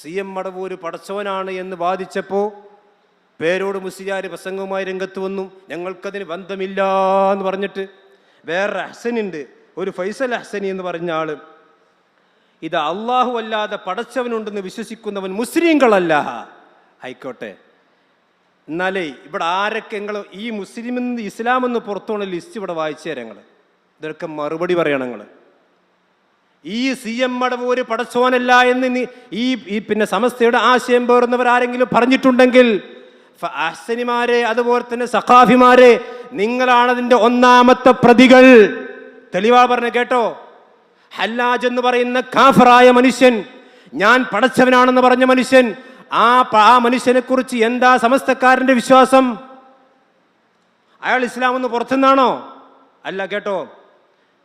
C M Madavoor പടച്ചവനാണ് എന്ന് വാദിച്ചപ്പോൾ പേരോട് മുസ്ലിയാർ പ്രസംഗവുമായി രംഗത്ത് വന്നു. ഞങ്ങൾക്കതിന് ബന്ധമില്ല എന്ന് പറഞ്ഞിട്ട് വേറെ അഹ്സനുണ്ട് ഒരു ഫൈസൽ അഹ്സനി എന്ന് പറഞ്ഞ ആൾ. ഇത് അള്ളാഹു അല്ലാതെ പടച്ചവനുണ്ടെന്ന് വിശ്വസിക്കുന്നവൻ മുസ്ലിങ്ങളല്ല. ആയിക്കോട്ടെ. എന്നാലേ ഇവിടെ ആരൊക്കെ നിങ്ങൾ ഈ മുസ്ലിം ഇസ്ലാം എന്ന് പുറത്തുള്ള ലിസ്റ്റ് ഇവിടെ വായിച്ചു തരാം നിങ്ങൾ മറുപടി പറയണം നിങ്ങൾ ഈ സി എം മടവൂര് പടച്ചോനല്ല എന്ന് ഈ ഈ പിന്നെ സമസ്തയുടെ ആശയം പേർന്നവർ ആരെങ്കിലും പറഞ്ഞിട്ടുണ്ടെങ്കിൽ അഹ്സനിമാരെ അതുപോലെ തന്നെ സഖാഫിമാരെ നിങ്ങളാണ് അതിന്റെ ഒന്നാമത്തെ പ്രതികൾ. തെളിവാ പറഞ്ഞ കേട്ടോ. ഹല്ലാജ് എന്ന് പറയുന്ന കാഫറായ മനുഷ്യൻ ഞാൻ പടച്ചവനാണെന്ന് പറഞ്ഞ മനുഷ്യൻ ആ ആ മനുഷ്യനെ കുറിച്ച് എന്താ സമസ്തക്കാരന്റെ വിശ്വാസം? അയാൾ ഇസ്ലാം എന്ന് പുറത്തുനിന്നാണോ? അല്ല കേട്ടോ.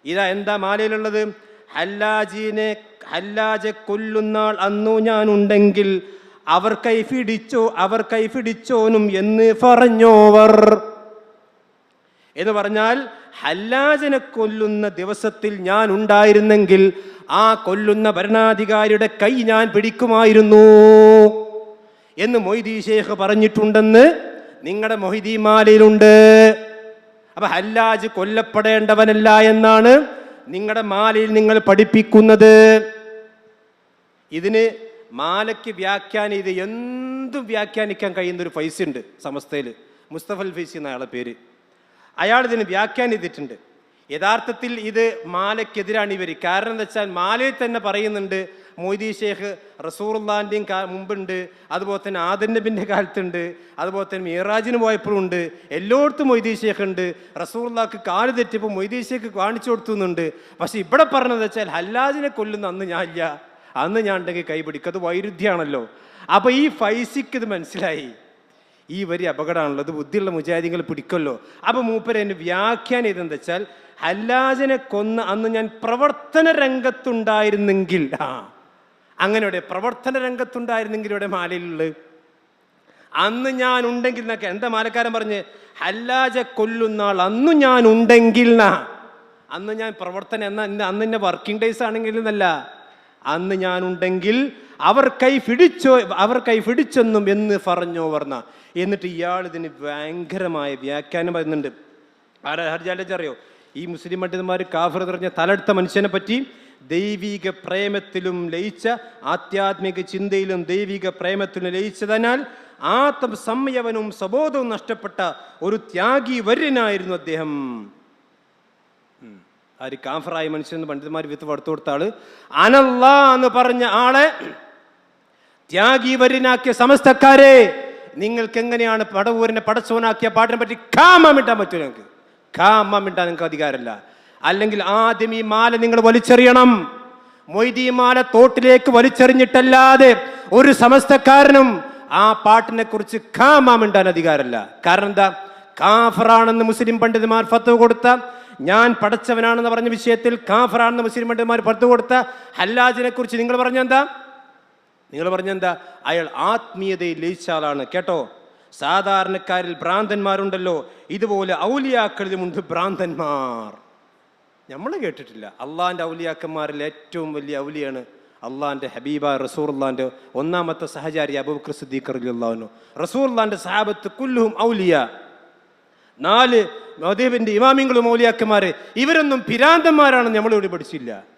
ഇതാ എന്താ മാലയിലുള്ളത്? ഹല്ലാജിനെ ഹല്ലാജെ കൊല്ലുന്നാൾ അന്നു ഞാൻ ഉണ്ടെങ്കിൽ അവർ കൈഫിടിച്ചോ അവർ കൈഫിടിച്ചോനും എന്ന് പറഞ്ഞോവർ. എന്ന് പറഞ്ഞാൽ ഹല്ലാജനെ കൊല്ലുന്ന ദിവസത്തിൽ ഞാൻ ഉണ്ടായിരുന്നെങ്കിൽ ആ കൊല്ലുന്ന ഭരണാധികാരിയുടെ കൈ ഞാൻ പിടിക്കുമായിരുന്നു എന്ന് മൊയ്തി ഷേഖ് പറഞ്ഞിട്ടുണ്ടെന്ന് നിങ്ങളുടെ മൊഹിദി മാലയിലുണ്ട് അപ്പൊ ഹല്ലാജ് കൊല്ലപ്പെടേണ്ടവനല്ല എന്നാണ് നിങ്ങളുടെ മാലയിൽ നിങ്ങൾ പഠിപ്പിക്കുന്നത്. ഇതിന് മാലയ്ക്ക് വ്യാഖ്യാനം ഇത് എന്തും വ്യാഖ്യാനിക്കാൻ കഴിയുന്ന ഒരു ഫൈസ് ഉണ്ട് സമസ്തയിൽ മുസ്തഫൽ ഫൈസി എന്ന അയാളുടെ പേര്. അയാൾ ഇതിന് വ്യാഖ്യാനം ചെയ്തിട്ടുണ്ട്. യഥാർത്ഥത്തിൽ ഇത് മാലയ്ക്കെതിരാണ് ഇവർ കാരണം എന്താ വെച്ചാൽ മാലയിൽ തന്നെ പറയുന്നുണ്ട് മൊയ്തീ ഷേഖ് റസൂറുല്ലാന്റെയും മുമ്പുണ്ട് അതുപോലെ തന്നെ ആദൻ നബിന്റെ കാലത്തുണ്ട് അതുപോലെ തന്നെ മീറാജിന് പോയപ്പോഴും ഉണ്ട് എല്ലായിടത്തും മൊയ്തീ ഷേഖ് ഉണ്ട്. റസൂറുല്ലാക്ക് കാൽ തെറ്റിപ്പോൾ മൊയ്തീ ഷേഖ് കാണിച്ചു കൊടുത്തുന്നുണ്ട്. പക്ഷേ ഇവിടെ പറഞ്ഞത് വെച്ചാൽ ഹല്ലാജിനെ കൊല്ലുന്ന അന്ന് ഞാൻ ഇല്ല. അന്ന് ഞാൻ ഉണ്ടെങ്കിൽ കൈപിടിക്കും. അത് വൈരുദ്ധ്യമാണല്ലോ അപ്പോൾ ഈ ഫൈസിക്ക് ഇത് മനസ്സിലായി. ഈ വരി അപകടമാണുള്ളത്. ബുദ്ധിയുള്ള മുജാഹിദികൾ പിടിക്കല്ലോ അപ്പൊ മൂപ്പര് എന്റെ വ്യാഖ്യാനം ചെയ്തെന്ന് വെച്ചാൽ ഹല്ലാജിനെ കൊന്ന് അന്ന് ഞാൻ പ്രവർത്തന രംഗത്തുണ്ടായിരുന്നെങ്കിൽ ആ അങ്ങനെ പ്രവർത്തന രംഗത്തുണ്ടായിരുന്നെങ്കിൽ ഇവിടെ മാലയിലുള്ള അന്ന് ഞാൻ ഉണ്ടെങ്കിൽ എന്നൊക്കെ എന്താ മാലക്കാരൻ പറഞ്ഞ്? ഹല്ലാജ കൊല്ലുന്ന ആൾ അന്ന് ഞാൻ ഉണ്ടെങ്കിൽ എന്നാ അന്ന് ഞാൻ പ്രവർത്തനം എന്നാ അന്ന് എന്റെ വർക്കിംഗ് ഡേയ്സ് ആണെങ്കിൽ എന്നല്ല അന്ന് ഞാൻ ഉണ്ടെങ്കിൽ അവർ കൈ പിടിച്ചോ അവർ കൈ പിടിച്ചെന്നും എന്ന് പറഞ്ഞോ വർണ. എന്നിട്ട് ഇയാൾ ഇതിന് ഭയങ്കരമായ വ്യാഖ്യാനം പറയുന്നുണ്ട്. ആരാ ഹർജാലജ് അറിയോ? ഈ മുസ്ലിം പണ്ഡിതന്മാർ കാഫർ നിറഞ്ഞ തലടുത്ത മനുഷ്യനെ പറ്റി ദൈവിക പ്രേമത്തിലും ലയിച്ച ആധ്യാത്മിക ചിന്തയിലും ദൈവിക പ്രേമത്തിലും ലയിച്ചതിനാൽ ആത്മ സംയവനും സബോധവും നഷ്ടപ്പെട്ട ഒരു ത്യാഗി വര്യനായിരുന്നു അദ്ദേഹം. ആര് കാഫറായ മനുഷ്യൻ പണ്ഡിതന്മാർ വിത്ത് പടുത്തു കൊടുത്ത ആൾ. അനല്ല എന്ന് പറഞ്ഞ ആളെ ത്യാഗി വര്യനാക്കിയ സമസ്തക്കാരെ നിങ്ങൾക്ക് എങ്ങനെയാണ് പടവൂരിനെ പടച്ചോനാക്കിയ പാട്ടിനെ പറ്റി കാമ മിണ്ടാൻ പറ്റൂ നിങ്ങൾക്ക് കാമ മിണ്ടാൻ നിങ്ങൾക്ക് അധികാരമില്ല. അല്ലെങ്കിൽ ആദ്യം ഈ മാല നിങ്ങൾ വലിച്ചെറിയണം. മൊയ്തി മാല തോട്ടിലേക്ക് വലിച്ചെറിഞ്ഞിട്ടല്ലാതെ ഒരു സമസ്തക്കാരനും ആ പാട്ടിനെ കുറിച്ച് കാമ മിണ്ടാൻ അധികാരമില്ല. കാരണം എന്താ? കാഫറാണെന്ന് മുസ്ലിം പണ്ഡിതന്മാർ ഫത്ത് കൊടുത്ത ഞാൻ പടച്ചവനാണെന്ന് പറഞ്ഞ വിഷയത്തിൽ കാഫറാണെന്ന് മുസ്ലിം പണ്ഡിതന്മാർ ഫത്ത് കൊടുത്ത ഹല്ലാജിനെ കുറിച്ച് നിങ്ങൾ പറഞ്ഞെന്താ നിങ്ങൾ പറഞ്ഞെന്താ? അയാൾ ആത്മീയതയിൽ ലയിച്ച ആളാണ്. കേട്ടോ? സാധാരണക്കാരിൽ ഭ്രാന്തന്മാരുണ്ടല്ലോ. ഇതുപോലെ ഔലിയാക്കളിലുമുണ്ട് ഭ്രാന്തന്മാർ. നമ്മൾ കേട്ടിട്ടില്ല. അള്ളാന്റെ ഔലിയാക്കന്മാരിൽ ഏറ്റവും വലിയ ഔലിയാണ് അള്ളാന്റെ ഹബീബ റസൂർല്ലാന്റെ ഒന്നാമത്തെ സഹചാരി അബൂബക്കർ സിദ്ദീഖ് റളിയല്ലാഹു റസൂർല്ലാന്റെ സഹാബത്ത് കുല്ലുഹും ഔലിയ. നാല് മദീബിന്റെ ഇമാമിങ്ങളും ഔലിയാക്കന്മാർ ഇവരൊന്നും പിരാന്തന്മാരാണെന്ന് നമ്മളിവിടെ പഠിച്ചില്ല.